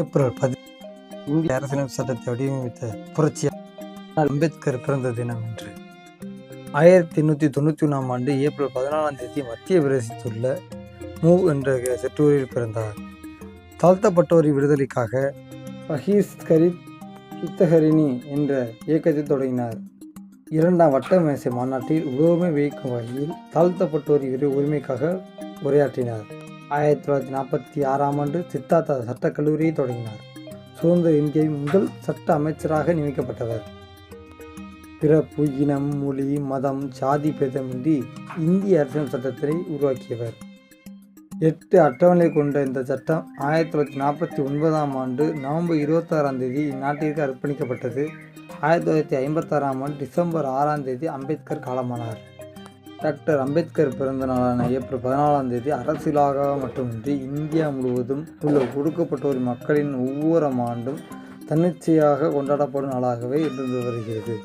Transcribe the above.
April பதி இந்திய அரசியலமைப்பு சட்டத்தை வடிவமைத்த புரட்சி அம்பேத்கர் பிறந்த தினம் என்று ஆயிரத்தி எண்ணூற்றி தொண்ணூற்றி ஒன்றாம் ஆண்டு ஏப்ரல் பதினாலாம் தேதி மத்திய பிரதேசத்துள்ள மூ என்ற சிற்றூரில் பிறந்தார். தாழ்த்தப்பட்டோரின் விடுதலைக்காக பஹீஸ்கரி கரீத் கித்தஹரிணி என்ற இயக்கத்தை தொடங்கினார். இரண்டாம் வட்ட மேசை மாநாட்டில் உலகமே வியக்கும் வகையில் தாழ்த்தப்பட்டோர் உரிமைக்காக உரையாற்றினார். ஆயிரத்தி தொள்ளாயிரத்தி நாற்பத்தி ஆறாம் ஆண்டு சித்தார்த்தா சட்டக்கல்லூரியை தொடங்கினார். சுதந்திர இந்தியாவின் முதல் சட்ட அமைச்சராக நியமிக்கப்பட்டவர். பிறப்பு இனம் மொழி மதம் சாதி பேதமின்றி இந்திய அரசியல் சட்டத்தை உருவாக்கியவர். எட்டு அட்டவணை கொண்ட இந்த சட்டம் ஆயிரத்தி தொள்ளாயிரத்தி நாற்பத்தி ஒன்பதாம் ஆண்டு நவம்பர் இருபத்தாறாம் தேதி இந்நாட்டிற்கு அர்ப்பணிக்கப்பட்டது. ஆயிரத்தி தொள்ளாயிரத்தி ஐம்பத்தாறாம் ஆண்டு டிசம்பர் ஆறாம் தேதி அம்பேத்கர் காலமானார். டாக்டர் அம்பேத்கர் பிறந்த நாளான ஏப்ரல் பதினாலாம் தேதி அரசியலாக மட்டுமின்றி இந்தியா முழுவதும் உள்ள ஒடுக்கப்பட்டோர் மக்களின் ஒவ்வொரு ஆண்டும் தன்னிச்சையாக கொண்டாடப்படும் நாளாகவே இருந்து வருகிறது.